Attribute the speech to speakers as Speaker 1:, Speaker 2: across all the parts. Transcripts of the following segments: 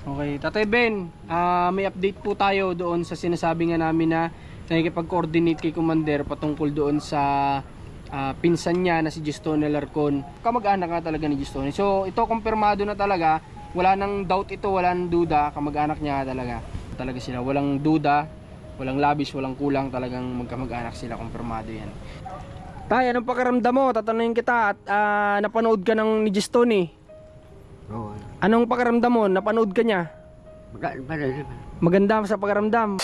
Speaker 1: Okay, Tatay Ben, ah, may update po tayo doon sa sinasabi nga namin na nakikipag-coordinate kay Commander patungkol doon sa ah, pinsan niya na si Gistone Larcon. Kamag-anak nga talaga ni Gistone. So, ito kumpirmado na talaga. Wala nang doubt ito, wala nang duda. Kamag-anak niya talaga. Talaga sila. Walang duda, walang labis, walang kulang. Talagang magkamag-anak sila. Kumpirmado yan. Tay, anong pakiramdam mo? Tatanungin kita at ah, napanood ka ng ni Gistone eh.
Speaker 2: Oo.
Speaker 1: Anong pakiramdam mo? Napanood ka niya? Maganda sa pakiramdam.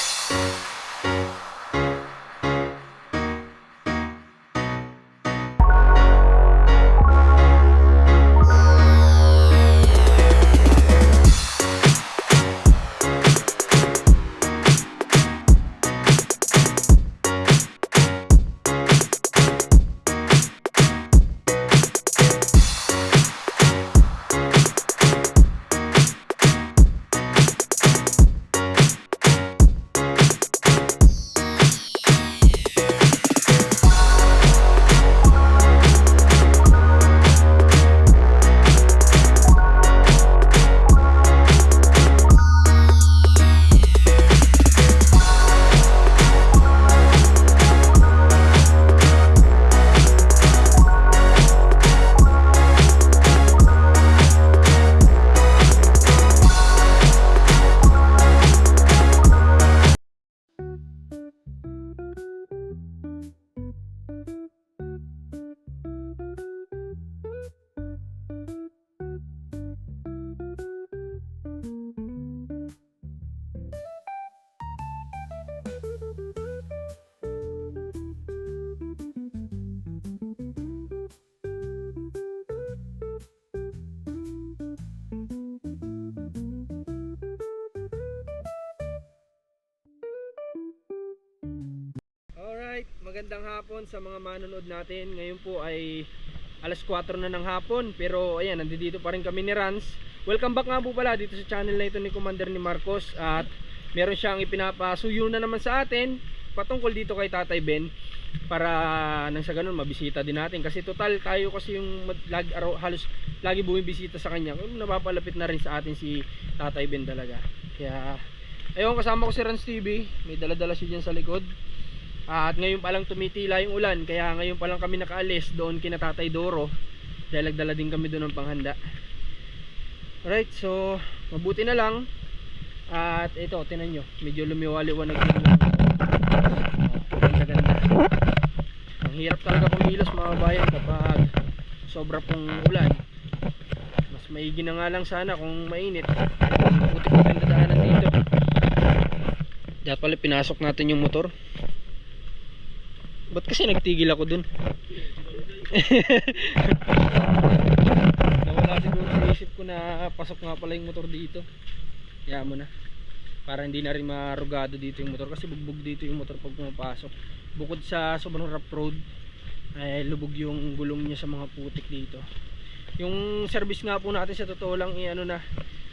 Speaker 1: Magandang hapon sa mga manonood natin. Ngayon po ay alas 4 na ng hapon. Pero ayan, nandito pa rin kami ni Rans. Welcome back nga po pala dito sa channel na ito ni Commander ni Marcos. At meron siyang ipinapasuyo na naman sa atin patungkol dito kay Tatay Ben. Para nang sa ganun mabisita din natin. Kasi total tayo kasi yung lag, araw, halos lagi bumibisita sa kanya. Napapalapit na rin sa atin si Tatay Ben talaga. Kaya ayun kasama ko si Rans TV. May dala-dala siya dyan sa likod. At ngayon pa lang tumitila yung ulan kaya ngayon pa lang kami nakaalis doon kina Tatay Doro dahil nagdala din kami doon ng panghanda. Alright, so mabuti na lang. At ito, tinan nyo, medyo lumiwaliwanag yung Oh, ganda-ganda. Ang hirap talaga kumilos mga bayan kapag sobra pong ulan. Mas maigi na nga lang sana kung mainit. Puti-puti ang dadaanan dito. Dapat pala pinasok natin yung motor. Ba't kasi nagtigil ako dun? Nawala siguro sa isip ko na pasok nga pala yung motor dito. Kaya mo na. Para hindi na rin marugado dito yung motor kasi bugbog dito yung motor pag pumapasok. Bukod sa sobrang rough road ay lubog yung gulong niya sa mga putik dito. Yung service nga po natin sa totoo lang i ano na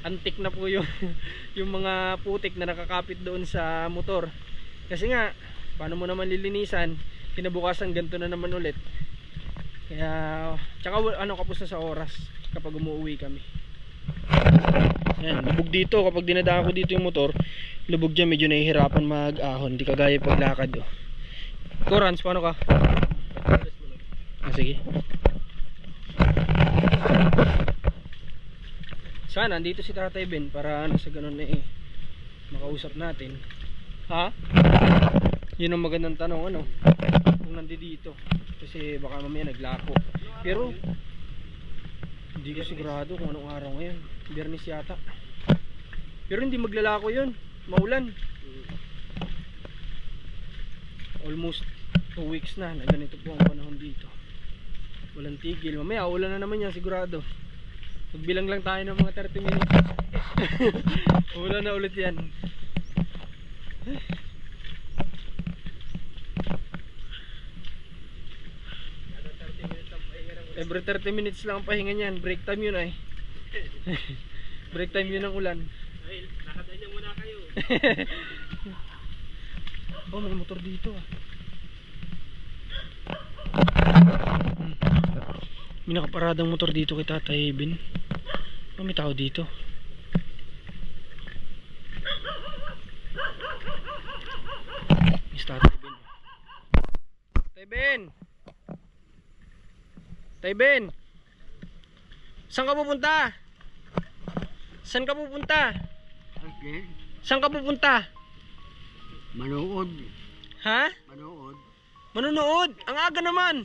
Speaker 1: antik na po yung yung mga putik na nakakapit doon sa motor. Kasi nga paano mo naman lilinisan kinabukasan ganito na naman ulit. Kaya tsaka ano kapos na sa oras kapag umuwi kami. Yan lubog dito. Kapag dinadaan ko dito yung motor lubog dyan. Medyo nahihirapan mag ahon hindi kagaya paglakad oh. Ikaw Rans. Paano ka? ah, sige. Sana andito si Tatay Ben para ano sa ganun eh makausap natin. Ha? yun ang magandang tanong ano nandito. Dito kasi baka mamaya naglako. Pero hindi ko sigurado kung anong araw ngayon. Biyernes yata. Pero hindi maglalako yun. Maulan. Almost 2 weeks na na ganito po ang panahon dito. Walang tigil. Mamaya ulan na naman yan sigurado. Magbilang lang tayo ng mga 30 minutes. Ulan na ulit yan Every 30 minutes lang ang pahinga niyan. Break time yun ay. Break time yun ng ulan.
Speaker 3: Ay, nakatay niya muna kayo.
Speaker 1: oh, may motor dito ah. Hmm. May nakaparadang motor dito kay Tatay Bin. Oh, may tao dito. Miss Tatay Bin. Tatay Tatay Ben! Saan ka pupunta? Saan ka pupunta?
Speaker 2: Okay.
Speaker 1: Saan ka pupunta?
Speaker 2: Manood.
Speaker 1: Ha?
Speaker 2: Manood.
Speaker 1: Manonood! Ang aga naman!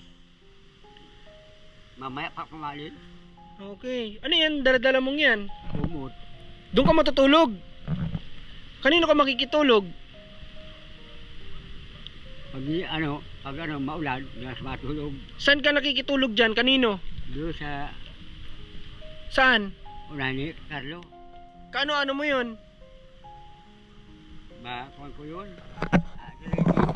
Speaker 2: Mamaya pa kumalin.
Speaker 1: Okay. Ano yan? Daladala mong yan?
Speaker 2: Kumot.
Speaker 1: Doon ka matutulog. Kanino ka makikitulog?
Speaker 2: Pag ano, pag ano, maulan, di mas matulog.
Speaker 1: Saan ka nakikitulog dyan? Kanino?
Speaker 2: Doon sa
Speaker 1: Saan?
Speaker 2: unahan ni Carlo.
Speaker 1: Kaano-ano mo yun?
Speaker 2: Makuha ko yun.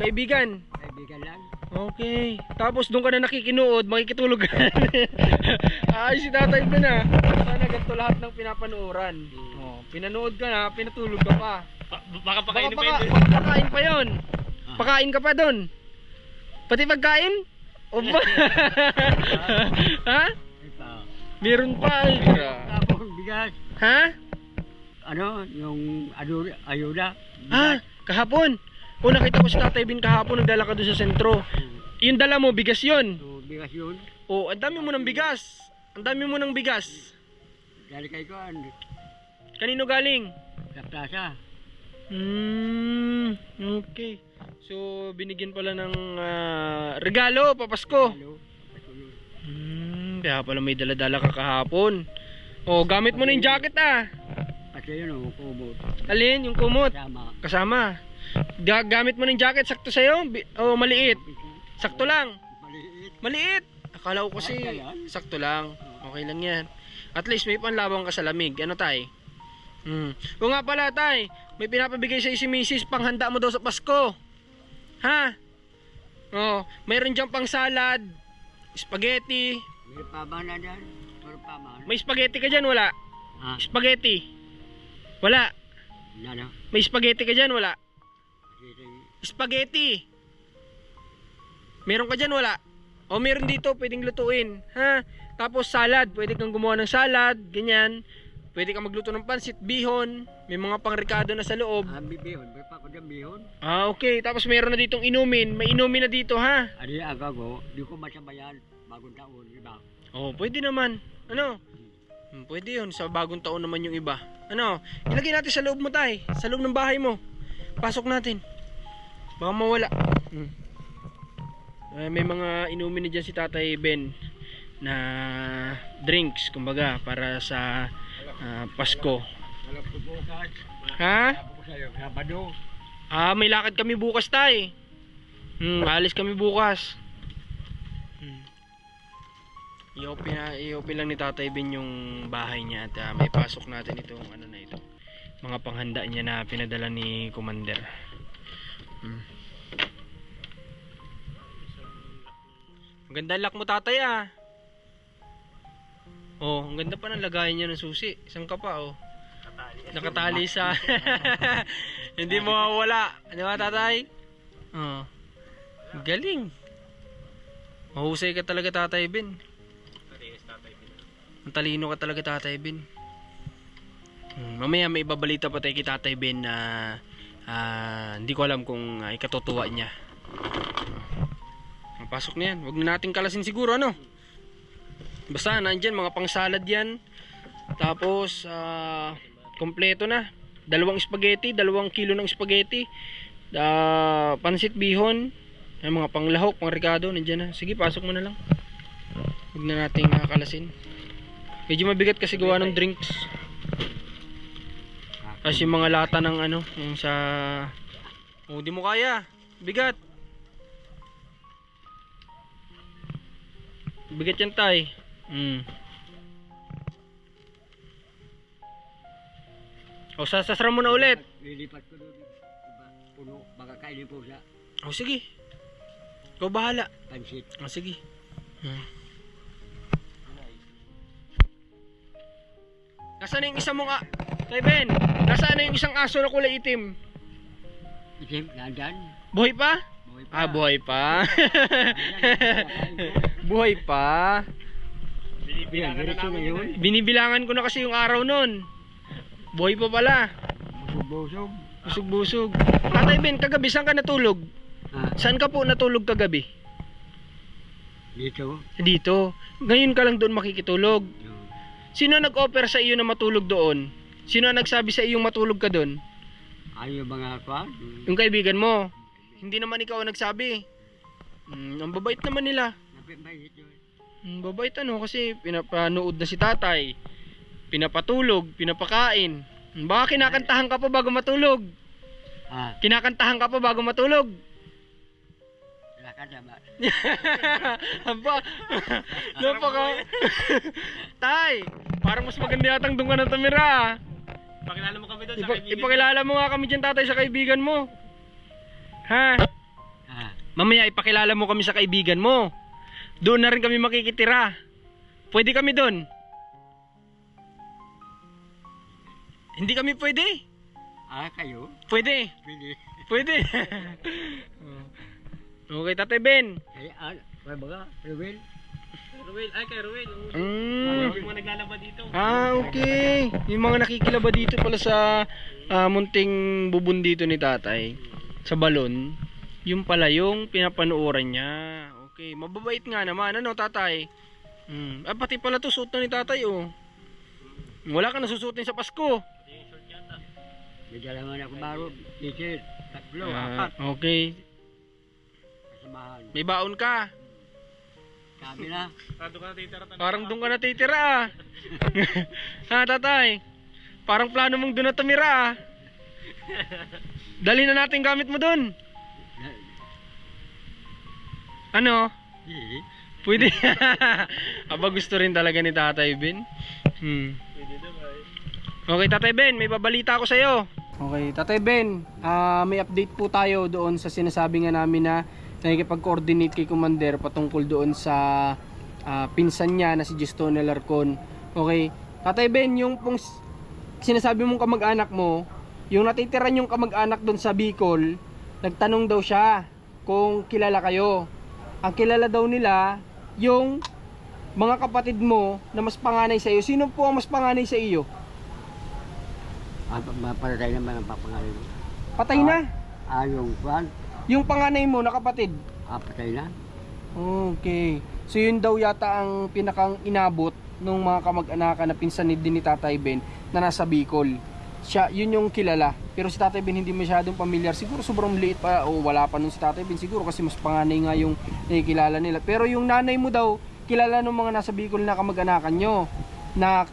Speaker 1: Kaibigan.
Speaker 2: Kaibigan lang.
Speaker 1: Okay. Tapos doon ka na nakikinood, makikitulog ka. Ay, si tatay ko na. Sana ganito lahat ng pinapanuoran. Oh, pinanood ka na, pinatulog ka pa.
Speaker 3: Pa- baka
Speaker 1: Baka
Speaker 3: pakainin pa yun.
Speaker 1: baka pakain pa yun. Pakain ka pa doon. Pati pagkain? O ba? ha? Meron pa. Ay, gra-
Speaker 2: Tapos bigas.
Speaker 1: ha?
Speaker 2: Ano, yung ayuda. ayuda.
Speaker 1: Ah, kahapon. O nakita ko si Tatay Bin kahapon nagdala ka doon sa sentro. Yung dala mo, bigas yun.
Speaker 2: So, bigas yun.
Speaker 1: O, ang dami mo ng bigas. Ang dami mo ng bigas.
Speaker 2: Dali kay ko,
Speaker 1: Kanino galing?
Speaker 2: sa plaza.
Speaker 1: Hmm, okay. So, binigyan pala ng ah, regalo, papasko. Hmm, kaya pala may dala-dala ka kahapon. O, gamit mo na yung jacket ah.
Speaker 2: Kasi yun, oh, kumot.
Speaker 1: Alin, yung kumot.
Speaker 2: Sama.
Speaker 1: Kasama. Ga- gamit mo na yung jacket, sakto sa'yo? O, maliit. Sakto lang.
Speaker 2: Maliit.
Speaker 1: Maliit. Akala ko kasi sakto lang. Okay lang yan. At least may panlabang ka sa lamig. Ano tay? Hmm. O nga pala tay, may pinapabigay sa si Mrs. panghanda mo daw sa Pasko. Ha? Oh, mayroon diyang pang salad, spaghetti.
Speaker 2: May pa ba na dyan? May pa ba?
Speaker 1: May spaghetti ka dyan, wala?
Speaker 2: Ah,
Speaker 1: Spaghetti. Wala.
Speaker 2: na na.
Speaker 1: May spaghetti ka dyan, wala? Spaghetti. Meron ka dyan, wala? O meron dito, pwedeng lutuin. Ha? Tapos salad, pwede kang gumawa ng salad, ganyan. Pwede kang magluto ng pansit, bihon. May mga pangrikado na sa loob.
Speaker 2: Ah, bihon. May pa ko dyan bihon.
Speaker 1: Ah, okay. Tapos meron na ditong inumin. May inumin na dito, ha?
Speaker 2: Adi aga ko, di ko masabayan. Bagong taon, di ba?
Speaker 1: Oh, pwede naman. Ano? Hmm, pwede yun. Sa bagong taon naman yung iba. Ano? Ilagay natin sa loob mo, tay. Sa loob ng bahay mo. Pasok natin. Baka mawala. Hmm. Eh, may mga inumin na dyan si Tatay Ben na drinks, kumbaga, para sa ah, Pasko. Ha? Ah, may lakad kami bukas, tay. Hmm, alis kami bukas. Hmm. I-open, na, i-open lang ni Tatay Ben yung bahay niya at ah, may pasok natin itong ano na ito. Mga panghanda niya na pinadala ni Commander. Hmm. Ang ganda lock mo tatay ah. Oh, ang ganda pa ng lagayan niya ng susi. Isang ka pa oh. Nakatali sa Hindi mo mawala. Di ba tatay? Oh. Galing. Mahusay ka talaga tatay Ben. Ang talino ka talaga tatay Ben. Hmm, mamaya may ibabalita pa tayo kay tatay Ben na ah, hindi ko alam kung uh, ikatutuwa niya. Ah, pasok na yan. Huwag na natin kalasin siguro ano. Basta nandyan mga pang salad yan. Tapos ah, kompleto na. Dalawang spaghetti, dalawang kilo ng spaghetti. Ah, pansit bihon. Ay, mga panglahok, pang ricado, nandiyan na. Sige, pasok mo na lang. Huwag na nating nakakalasin. Medyo mabigat kasi gawa ng drinks. Kasi yung mga lata ng ano, yung sa... Oh, di mo kaya. Bigat. Bigat yan tay. Mm. O, sasasara mo na ulit.
Speaker 2: Lilipat ko doon. Diba? Puno. Baka kainin po sa
Speaker 1: O, sige. Ikaw bahala.
Speaker 2: pansit.
Speaker 1: O, sige. Hmm. Nasaan na yung isang mong... A- Tay Ben, nasaan na yung isang aso na kulay itim?
Speaker 2: Itim, nandyan.
Speaker 1: Buhay pa?
Speaker 2: Buhay pa.
Speaker 1: Ah, buhay pa. buhay pa.
Speaker 2: Diretso na yun.
Speaker 1: Binibilangan ko na kasi yung araw nun. Buhay pa pala.
Speaker 2: Busog-busog.
Speaker 1: Busog-busog. Tatay Ben, kagabi saan ka natulog?
Speaker 2: Ah,
Speaker 1: Saan ka po natulog kagabi?
Speaker 2: dito.
Speaker 1: Dito. Ngayon ka lang doon makikitulog.
Speaker 2: Yun.
Speaker 1: Sino nag-offer sa iyo na matulog doon? Sino ang nagsabi sa iyong matulog ka doon?
Speaker 2: Ayaw mga kwan.
Speaker 1: Yung kaibigan mo. Hindi naman ikaw ang nagsabi. Hmm, ang babait naman nila.
Speaker 2: Napimbayit yun.
Speaker 1: Babait ano kasi pinapanood na si tatay. Pinapatulog, pinapakain. Baka kinakantahan ka pa bago matulog.
Speaker 2: Ah,
Speaker 1: Kinakantahan ka pa bago matulog.
Speaker 2: na ba?
Speaker 1: Aba, napaka... Tay, parang mas maganda yatang doon ka na tumira.
Speaker 3: Pakilala mo kami doon sa
Speaker 1: Ipa-
Speaker 3: kaibigan.
Speaker 1: ipakilala mo nga kami dyan tatay sa kaibigan mo. Ha?
Speaker 2: Ah,
Speaker 1: Mamaya ipakilala mo kami sa kaibigan mo. Doon na rin kami makikitira. Pwede kami doon. Hindi kami pwede.
Speaker 2: ah kayo?
Speaker 1: Pwede.
Speaker 2: Pili.
Speaker 1: Pwede. okay, Tatay Ben.
Speaker 2: Ay, ah, may baga, Ruel.
Speaker 3: Ruel, ay kay Ruel.
Speaker 1: Mm.
Speaker 3: Yung mga naglalaba dito.
Speaker 1: Ah, okay. Yung mga nakikilaba dito pala sa ah, munting bubon dito ni tatay. Sa balon. Yung pala yung pinapanuoran niya. Okay, mababait nga naman. Ano, tatay? Hmm. Ah, pati pala to suot na ni tatay, oh. Wala ka nasusuotin sa Pasko.
Speaker 2: May dalaman ako baro. T-shirt. Tatlo,
Speaker 1: Ah,
Speaker 2: apat.
Speaker 1: okay.
Speaker 2: Kasamahan.
Speaker 1: May baon ka.
Speaker 2: Kami na.
Speaker 3: Ka na titira.
Speaker 1: Parang doon ka natitira, ah. ha, tatay? Parang plano mong doon na tumira, ah. Dali na natin gamit mo doon. Ano? Pwede. Aba gusto rin talaga ni Tatay Ben. Hmm.
Speaker 3: Pwede ay.
Speaker 1: Okay, Tatay Ben, may babalita ako sa'yo. Okay, Tatay Ben, ah, may update po tayo doon sa sinasabi nga namin na nakikipag-coordinate kay Commander patungkol doon sa ah, pinsan niya na si Justone Larcon. Okay, Tatay Ben, yung pong sinasabi mong kamag-anak mo, yung natitira yung kamag-anak doon sa Bicol, nagtanong daw siya kung kilala kayo. Ang kilala daw nila, yung mga kapatid mo na mas panganay sa iyo. Sino po ang mas panganay sa iyo?
Speaker 2: Ah, maparatay naman ang papangalan mo.
Speaker 1: Patay na.
Speaker 2: Ah, yung kwan.
Speaker 1: Yung panganay mo na kapatid.
Speaker 2: Ah, patay na.
Speaker 1: Okay. So yun daw yata ang pinakang inabot ng mga kamag-anakan na pinsan ni din ni Tatay Ben na nasa Bicol. Siya, yun yung kilala. Pero si Tatay Ben hindi masyadong pamilyar. Siguro sobrang liit pa o wala pa nun si Tatay Ben. Siguro kasi mas panganay nga yung nakikilala nila. Pero yung nanay mo daw, kilala ng mga nasa Bicol na kamag-anakan nyo. Na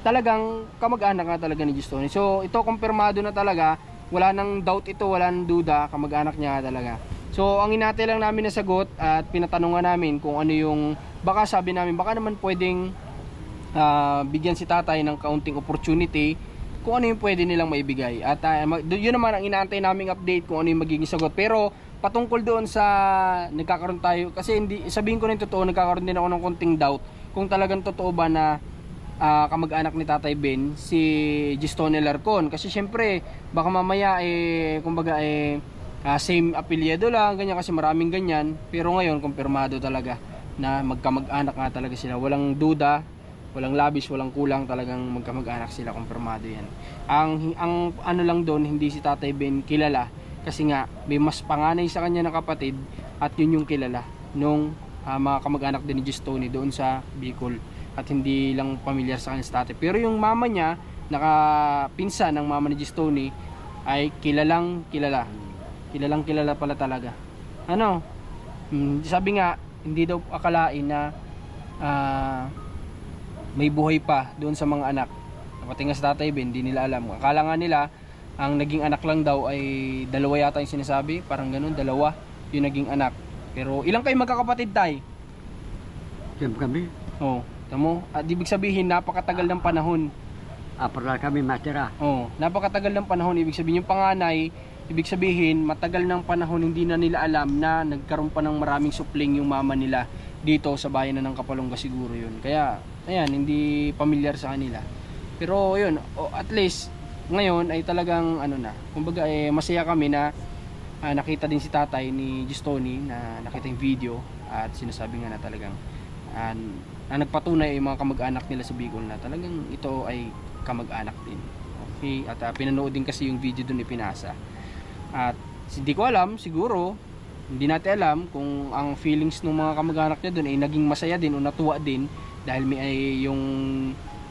Speaker 1: talagang kamag-anak nga talaga ni Justone. So ito kumpirmado na talaga. Wala nang doubt ito, wala nang duda. Kamag-anak niya talaga. So ang inate lang namin na sagot at pinatanungan namin kung ano yung baka sabi namin baka naman pwedeng ah, bigyan si tatay ng kaunting opportunity kung ano yung pwede nilang maibigay. At mag- yun naman ang inaantay naming update kung ano yung magiging sagot. Pero patungkol doon sa nagkakaroon tayo kasi hindi sabihin ko rin totoo nagkakaroon din ako ng konting doubt kung talagang totoo ba na ah, kamag-anak ni Tatay Ben si Gistone Larcon kasi syempre baka mamaya eh kumbaga eh ah, same apelyido lang ganyan kasi maraming ganyan pero ngayon kumpirmado talaga na magkamag-anak nga talaga sila walang duda walang labis walang kulang talagang magkamag-anak sila kumpirmado yan ang ang ano lang doon hindi si Tatay Ben kilala kasi nga may mas panganay sa kanya na kapatid at yun yung kilala nung ah, mga kamag-anak din ni Gistone doon sa Bicol at hindi lang pamilyar sa kanya sa tatay. Pero yung mama niya, nakapinsa ng mama ni Gistone ay kilalang kilala. Kilalang kilala pala talaga. Ano? Hmm, sabi nga, hindi daw akalain na ah, may buhay pa doon sa mga anak. Pati nga sa tatay Ben, hindi nila alam. Akala nga nila, ang naging anak lang daw ay dalawa yata yung sinasabi. Parang ganun, dalawa yung naging anak. Pero ilang kayo magkakapatid tay?
Speaker 2: Siyempre kami.
Speaker 1: Oh, tamo. At ibig sabihin napakatagal ng panahon.
Speaker 2: Apat lang kami matira.
Speaker 1: Oh, napakatagal ng panahon. Ibig sabihin yung panganay, ibig sabihin matagal ng panahon hindi na nila alam na nagkaroon pa ng maraming supling yung mama nila dito sa bayan na ng Kapalongga siguro yun. Kaya ayan, hindi pamilyar sa kanila. Pero yun, at least ngayon ay talagang ano na, kumbaga eh, masaya kami na ah, nakita din si tatay ni Gistoni na nakita yung video at sinasabi nga na talagang ah, na nagpatunay yung mga kamag-anak nila sa Bicol na talagang ito ay kamag-anak din. Okay, at ah, pinanood din kasi yung video doon ipinasa. At hindi ko alam, siguro Hindi natin alam kung ang feelings ng mga kamag-anak niya doon ay naging masaya din o natuwa din dahil may ay yung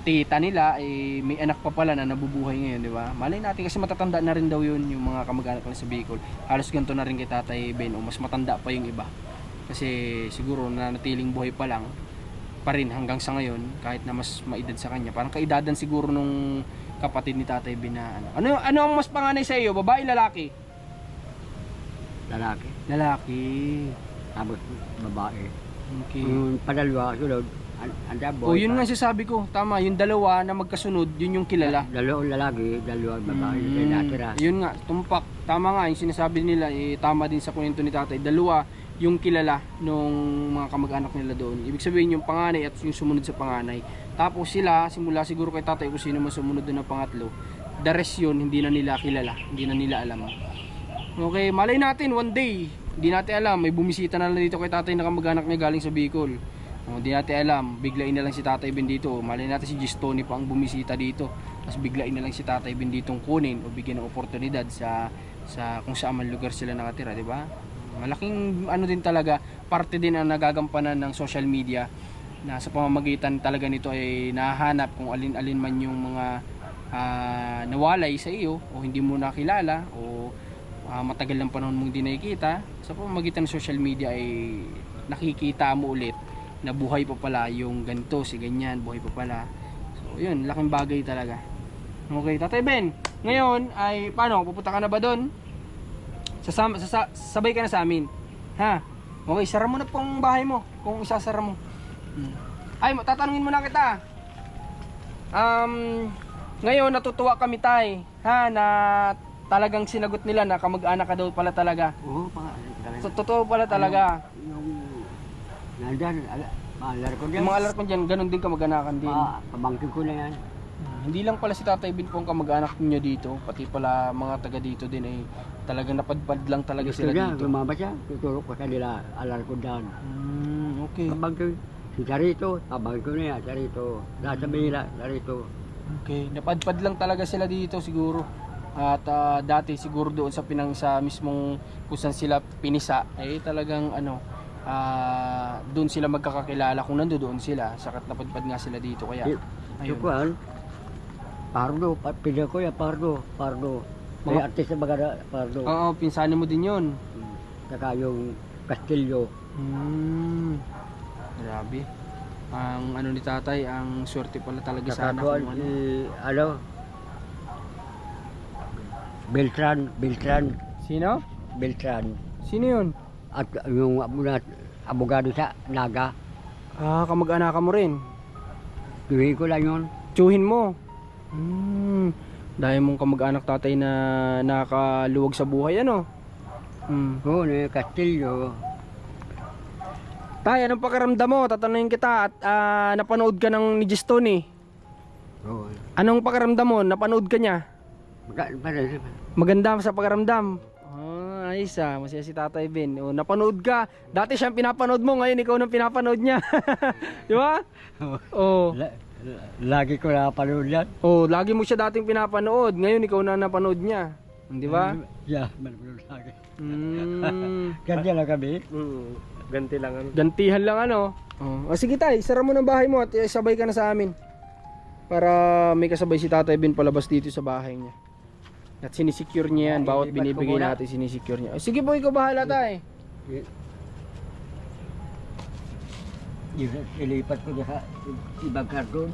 Speaker 1: tita nila ay may anak pa pala na nabubuhay ngayon, di ba? Malay natin kasi matatanda na rin daw yun yung mga kamag-anak nila sa Bicol. Halos ganito na rin kay Tatay Ben o mas matanda pa yung iba. Kasi siguro nanatiling buhay pa lang pa rin hanggang sa ngayon kahit na mas maedad sa kanya. Parang kaidadan siguro nung kapatid ni Tatay Ben na ano. Ano, ano ang mas panganay sa iyo? Babae, lalaki?
Speaker 2: Lalaki.
Speaker 1: Lalaki.
Speaker 2: Tapos babae.
Speaker 1: Okay.
Speaker 2: Yung padalwa, sunod, anda boy.
Speaker 1: O yun nga sasabi ko, tama, yung dalawa na magkasunod, yun yung kilala.
Speaker 2: Dalawang lalaki, dalawang babae.
Speaker 1: Mm,
Speaker 2: Kaya natira.
Speaker 1: yun nga, tumpak. Tama nga, yung sinasabi nila, eh, tama din sa kwento ni tatay. Dalawa yung kilala nung mga kamag-anak nila doon. Ibig sabihin yung panganay at yung sumunod sa panganay. Tapos sila, simula siguro kay tatay kung sino man sumunod doon ng pangatlo, the rest yun, hindi na nila kilala. Hindi na nila alam. Okay, malay natin one day. Hindi natin alam, may bumisita na lang dito kay tatay na kamag-anak niya galing sa Bicol. Oh, Hindi natin alam, biglain na lang si Tatay Ben dito. Malay natin si Gistoni pa ang bumisita dito. Tapos biglain na lang si Tatay Ben ditong kunin o bigyan ng oportunidad sa sa kung saan man lugar sila nakatira, di ba? Malaking ano din talaga, parte din ang nagagampanan ng social media na sa pamamagitan talaga nito ay nahanap kung alin-alin man yung mga ah, nawalay sa iyo o hindi mo nakilala o ah, matagal ng panahon mong di nakikita sa pamamagitan ng social media ay nakikita mo ulit na buhay pa pala yung ganito, si ganyan, buhay pa pala. So, yun, laking bagay talaga. Okay, Tatay Ben, ngayon ay paano, pupunta ka na ba doon? Sasama, sasa, sabay ka na sa amin. Ha? Okay, sara mo na pong bahay mo kung isasara mo. Hmm. Ay, tatanungin mo na kita. Um, ngayon natutuwa kami tay, ha, na talagang sinagot nila na kamag-anak ka daw pala talaga.
Speaker 2: Oo, pa.
Speaker 1: So, totoo pala talaga.
Speaker 2: Yung, nandyan, ala, maalar ko dyan.
Speaker 1: Yung mga alarkon dyan, ganun din kamag-anakan din.
Speaker 2: Pa, pamangkin ko na yan.
Speaker 1: Hindi lang pala si Tatay Bin po ang kamag-anak niyo dito, pati pala mga taga dito din ay talagang napadpad lang talaga sila
Speaker 2: niya,
Speaker 1: dito.
Speaker 2: lumabas siya, tutulog ko sa nila, alar ko dyan.
Speaker 1: Hmm, okay.
Speaker 2: Pamangkin, si Charito, pamangkin ko na yan, Charito. Nasa Manila, Charito.
Speaker 1: Okay, napadpad lang talaga sila dito siguro. At ah, dati siguro doon sa pinang sa mismong kung saan sila pinisa ay talagang ano ah doon sila magkakakilala kung nandoon sila sakat napadpad nga sila dito kaya
Speaker 2: Yung
Speaker 1: ayun.
Speaker 2: kuhan, Pardo, pa- pinag ko yan, Pardo, Pardo. May
Speaker 1: Mga-
Speaker 2: artista baga Pardo.
Speaker 1: Oo, pinsanin mo din 'yon.
Speaker 2: Hmm. Saka yung Castillo.
Speaker 1: Hmm. Grabe. Ang ano ni tatay, ang swerte pala talaga
Speaker 2: Saka
Speaker 1: sana
Speaker 2: kuhan,
Speaker 1: kung ano.
Speaker 2: ano, Beltran, Beltran,
Speaker 1: Sino?
Speaker 2: Beltran.
Speaker 1: Sino 'yun?
Speaker 2: At yung abogado sa Naga.
Speaker 1: Ah, kamag-anak mo rin.
Speaker 2: Tuhin ko lang yun.
Speaker 1: Tsuhin mo. Hmm. Dahil mong kamag-anak tatay na nakakaluwag sa buhay ano. Hmm.
Speaker 2: Oo, ni Castillo.
Speaker 1: Tay, anong pakiramdam mo? Tatanungin kita at ah, napanood ka ng ni Gistoni.
Speaker 2: Oo.
Speaker 1: Anong pakiramdam mo? Napanood ka niya? Maganda sa pakiramdam. Ayos ah. Masaya si Tatay Ben. O, napanood ka. Dati siyang pinapanood mo, ngayon ikaw nang pinapanood niya. Di ba? Oh.
Speaker 2: la, la- lagi ko napanood yan.
Speaker 1: Oh, lagi mo siya dating pinapanood. Ngayon ikaw na napanood niya. Di ba?
Speaker 2: Yeah, manood lagi.
Speaker 1: Mm.
Speaker 2: Ganyan lang kami.
Speaker 3: Ganti lang ano.
Speaker 1: Gantihan lang ano. Oh. O, sige tay, sara mo ng bahay mo at eh, sabay ka na sa amin. Para may kasabay si Tatay Ben palabas dito sa bahay niya. At sinisecure niya yan, bawat binibigay natin sinisecure niya. Sige po, ikaw bahala tay.
Speaker 2: Yung ilipat ko na sa ibang karton.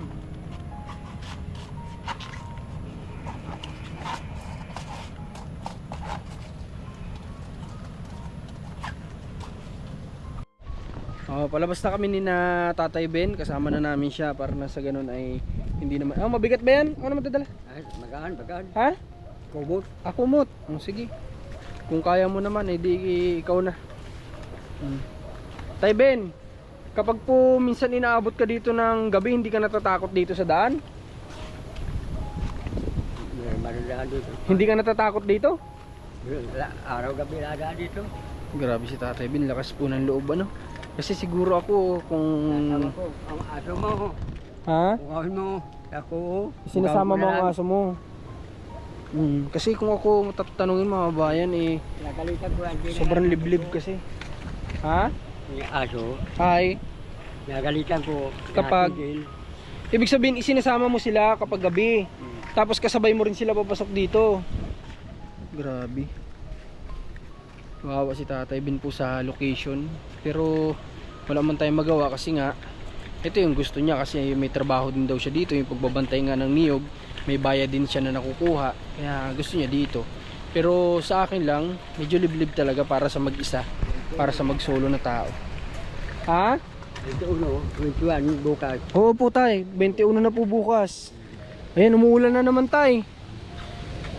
Speaker 1: Oh, palabas na kami ni na Tatay Ben, kasama na namin siya para na sa ganun ay hindi naman. Ah, mabigat ba yan? Ano naman dadala?
Speaker 2: Ay, magaan, magaan.
Speaker 1: Ha?
Speaker 2: Kumot.
Speaker 1: Ako mot. Oh, sige. Kung kaya mo naman, eh di ikaw na. Hmm. Tay Ben, kapag po minsan inaabot ka dito ng gabi, hindi ka natatakot dito sa daan?
Speaker 2: May Maradaan dito.
Speaker 1: Hindi ka natatakot dito?
Speaker 2: La- Araw-gabi nadaan dito.
Speaker 1: Grabe si Tatay Ben, lakas po ng loob ano. Kasi siguro ako kung...
Speaker 2: Ko, ang aso mo.
Speaker 1: Ha?
Speaker 2: Ano mo. Ako.
Speaker 1: Sinasama mo ang aso mo. Mm, kasi kung ako tatanungin mga bayan eh sobrang liblib kasi. Ha?
Speaker 2: Yung aso.
Speaker 1: Hi.
Speaker 2: Nagalitan ko.
Speaker 1: Kapag-
Speaker 2: natigil.
Speaker 1: Ibig sabihin isinasama mo sila kapag gabi. Tapos kasabay mo rin sila papasok dito. Grabe. Wawa si Tatay Bin po sa location. Pero wala man tayong magawa kasi nga ito yung gusto niya kasi may trabaho din daw siya dito. Yung pagbabantay nga ng niyog. May bayad din siya na nakukuha. Kaya gusto niya dito. Pero sa akin lang, medyo liblib talaga para sa mag-isa. Para sa mag-solo na tao. Ha?
Speaker 2: Ito uno. 21 bukas.
Speaker 1: Oo po tay, 21 na po bukas. Ayan, umuulan na naman tay.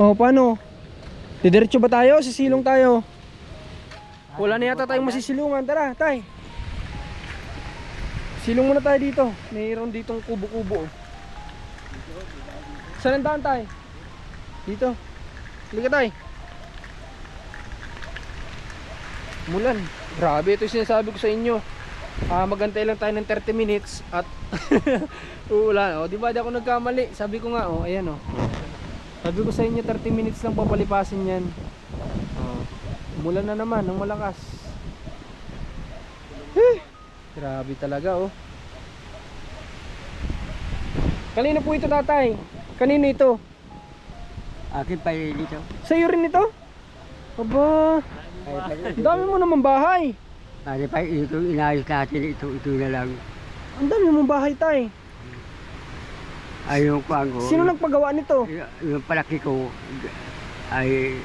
Speaker 1: O, paano? Didiretso ba tayo? Sisilong tayo. Wala na yata tayong masisilungan. Tara, tay. Silong muna tayo dito. Mayroon ditong kubo-kubo. oh. Saan ang daan tay? Dito. Halika tay. Mulan. Grabe, ito yung sinasabi ko sa inyo. Ah, magantay lang tayo ng 30 minutes at uulan. Oh, di ba di ako nagkamali? Sabi ko nga, oh, ayan oh. Sabi ko sa inyo 30 minutes lang papalipasin 'yan. Oh. Umulan na naman ng malakas. Eh, grabe talaga oh. Kanino po ito, tatay? Kanino ito?
Speaker 2: Akin pa yun dito.
Speaker 1: Sa'yo rin ito? Aba, ang dami mo naman bahay.
Speaker 2: Ay, pa ito. Inayos natin ito. Ito na lang.
Speaker 1: Ang dami mong bahay, tay.
Speaker 2: Ay, yung kuhan ko.
Speaker 1: Sino nagpagawa nito?
Speaker 2: Yung, palaki ko ay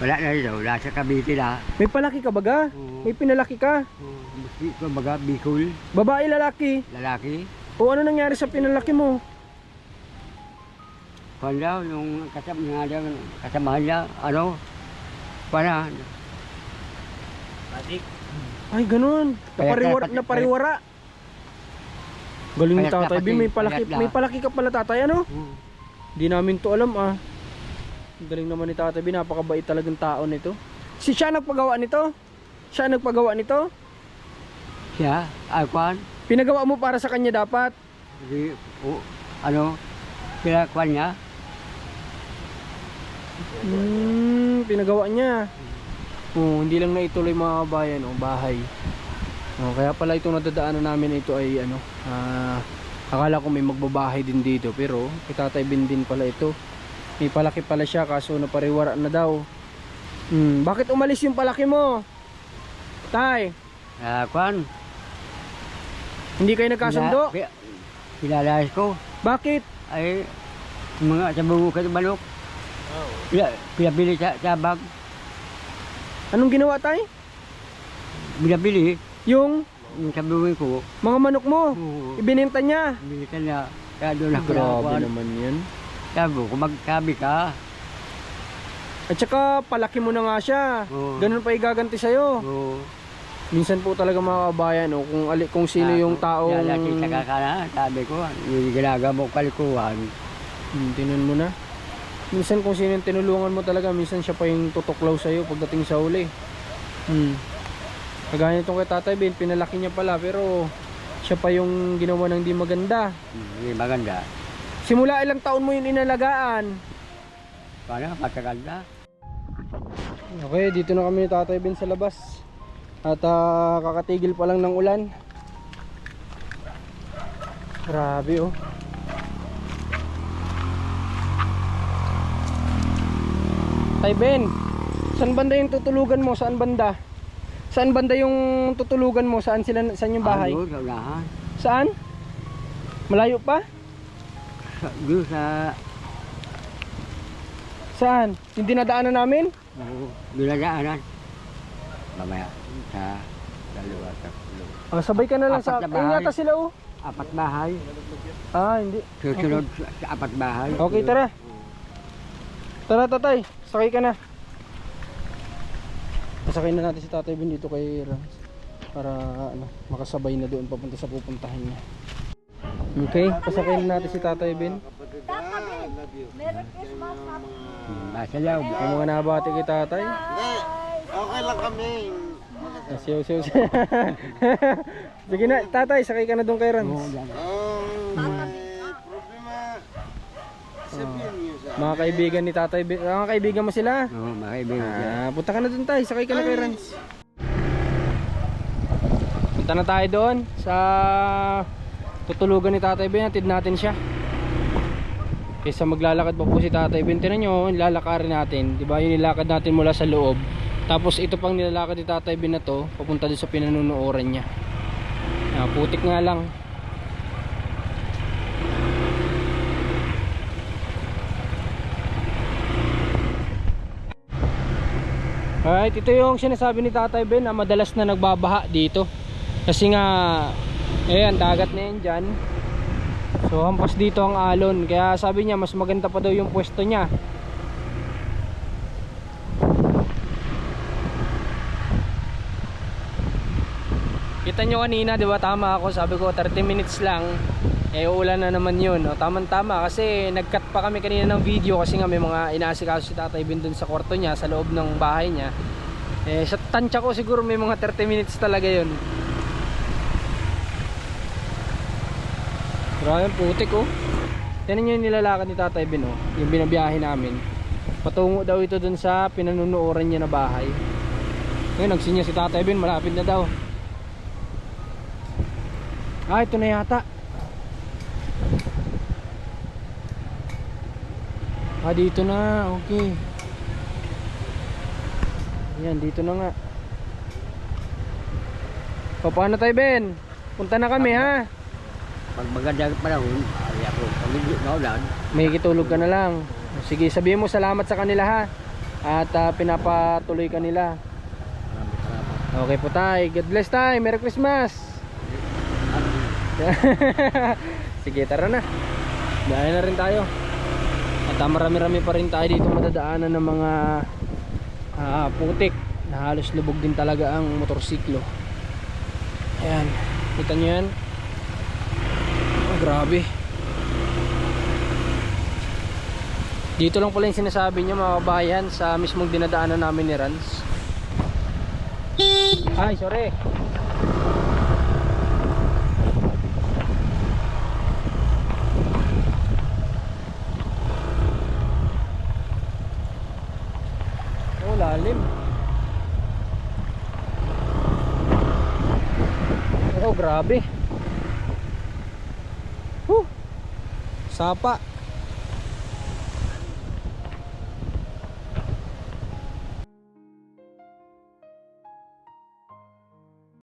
Speaker 2: wala na rin daw. Nasa Cavite na.
Speaker 1: May palaki ka baga?
Speaker 2: Oo.
Speaker 1: May pinalaki ka?
Speaker 2: Oh, Kumbaga, Bicol,
Speaker 1: Babae, lalaki?
Speaker 2: lalaki.
Speaker 1: O ano nangyari sa pinalaki mo?
Speaker 2: Kuhan daw, yung kasama niya, kasamahan niya, ano, para,
Speaker 1: Ay, ganun.
Speaker 2: Kaya-
Speaker 1: Napariwara.
Speaker 2: kaya-
Speaker 1: napariwara. Galing ni
Speaker 2: Payat na
Speaker 1: tatay. Bin, may palaki, may palaki ka pala tatay, ano?
Speaker 2: oh,
Speaker 1: Di namin to alam, ah. Galing naman ni tatay. Bin, napakabait talagang tao nito. Si siya nagpagawa nito? Siya nagpagawa nito?
Speaker 2: siya, ay kuhan,
Speaker 1: Pinagawa mo para sa kanya dapat?
Speaker 2: di, oh, ano, kuhan niya,
Speaker 1: Hmm, pinagawa niya. Oh, hindi lang naituloy mga kabayan, oh, bahay. Oh, kaya pala itong nadadaanan namin ito ay ano, ah, akala ko may magbabahay din dito pero kay Tatay Bin din pala ito. May palaki pala siya kaso napariwara na daw. Hmm, bakit umalis yung palaki mo? Tay,
Speaker 2: ah, kuhan,
Speaker 1: hindi kayo nagkasundo?
Speaker 2: Pina- pi- Pinalayas ko,
Speaker 1: Bakit?
Speaker 2: ay, mga sabungo ka balok, Pina, pinabili sa, sa bag,
Speaker 1: Anong ginawa tay?
Speaker 2: binabili,
Speaker 1: Yung
Speaker 2: yung sabungo ko,
Speaker 1: mga manok mo,
Speaker 2: oh,
Speaker 1: ibinenta niya.
Speaker 2: binili ka na, kaya doon ako
Speaker 1: Grabe
Speaker 2: nakuhan.
Speaker 1: naman yun.
Speaker 2: Sabi ko, magsabi ka,
Speaker 1: At saka palaki mo na nga siya.
Speaker 2: Oo.
Speaker 1: Ganun pa igaganti sa'yo.
Speaker 2: oh,
Speaker 1: Minsan po talaga mga kabayan, oh, kung, ali, kung sino yung taong...
Speaker 2: Lalaki sa kakana, sabi ko, yung ginagamo kalikuhan,
Speaker 1: Hmm, tinan mo na. Minsan kung sino yung tinulungan mo talaga, minsan siya pa yung tutuklaw sa'yo pagdating sa huli. Hmm. Kagaya nitong kay Tatay Ben, pinalaki niya pala pero siya pa yung ginawa ng di maganda.
Speaker 2: hindi maganda.
Speaker 1: Simula ilang taon mo yun inalagaan.
Speaker 2: Paano, magkaganda.
Speaker 1: Okay, dito na kami ni Tatay Ben sa labas. At ah, kakatigil pa lang ng ulan. Grabe oh. Tay Ben, saan banda yung tutulugan mo? Saan banda? Saan banda yung tutulugan mo? Saan sila saan yung bahay?
Speaker 2: Ano.
Speaker 1: Saan? Malayo pa?
Speaker 2: Sa, sa,
Speaker 1: Saan? Yung dinadaanan namin?
Speaker 2: oh, dinadaanan. Mamaya, sa dalawa, tatlo.
Speaker 1: Ah, sabay ka na lang sa...
Speaker 2: Apat na
Speaker 1: Ayun
Speaker 2: bahay.
Speaker 1: yata sila oh.
Speaker 2: Apat bahay.
Speaker 1: Ah, hindi.
Speaker 2: Susunod sa, sa apat bahay.
Speaker 1: Okay, tara. Tara, tatay. Sakay ka na. Pasakay na natin si tatay bin dito kay Rams. Para ano, makasabay na doon papunta sa pupuntahan niya. Okay, pasakay na natin si tatay bin.
Speaker 2: Masalaw.
Speaker 1: Yung mga nabati kay tatay.
Speaker 4: Okay lang kami.
Speaker 1: Ah, Siyaw, siyaw, siyaw. Sige na, tatay, sakay ka na doon kay
Speaker 4: niyo sa
Speaker 1: Mga kaibigan ni Tatay Ben. Mga kaibigan mo sila?
Speaker 2: Oo, mga kaibigan.
Speaker 1: Ah, punta ka na dun tayo. Sakay ka na kay Rans. Punta na tayo doon sa tutulugan ni Tatay Ben. Hatid natin siya. Kaysa maglalakad pa po si Tatay Ben. Tinan nyo, lalakarin natin. Diba yung nilakad natin mula sa loob. Tapos ito pang nilalakad ni Tatay Ben na to. Papunta doon sa pinanunuoran niya. Ah, putik nga lang. Alright, ito yung sinasabi ni Tatay Ben na madalas na nagbabaha dito. Kasi nga, ayan, dagat na yan dyan. So, hampas dito ang alon. Kaya sabi niya, mas maganda pa daw yung pwesto niya. Kita nyo kanina, di ba? Tama ako. Sabi ko, 30 minutes lang. Eh, uulan na naman yun. O, tamang tama. Kasi nag-cut pa kami kanina ng video. Kasi nga may mga inaasikaso si Tatay Ben dun sa kwarto niya, sa loob ng bahay niya. Eh, sa tansya ko siguro may mga 30 minutes talaga yun. Grabe, putik oh. Tinan yung nilalakad ni Tatay Ben oh. Yung binabiyahe namin. Patungo daw ito dun sa pinanunuoran niya na bahay. Ngayon, nagsinya si Tatay Ben, malapit na daw. Ah, ito na yata. Ah, dito na. Okay. Ayan, dito na nga. O, paano tayo, Ben? Punta na kami, ha?
Speaker 2: Pag magandang panahon, ay ako, pag hindi maulan,
Speaker 1: May kitulog ka na lang. Sige, sabihin mo salamat sa kanila, ha? At ah, pinapatuloy ka nila.
Speaker 2: maraming salamat.
Speaker 1: Okay po, tay. God bless, tay. Merry Christmas! Sige, tara na. Dahil na rin tayo. At ah, marami-rami pa rin tayo dito madadaanan ng mga ah, putik na halos lubog din talaga ang motorsiklo. Ayan. Kita nyo yan? Oh, grabe. Dito lang pala yung sinasabi niya mga kabayan sa mismong dinadaanan namin ni Rans. Ay, sorry. Oh, lalim. Oh, grabe. Huh. Sapa.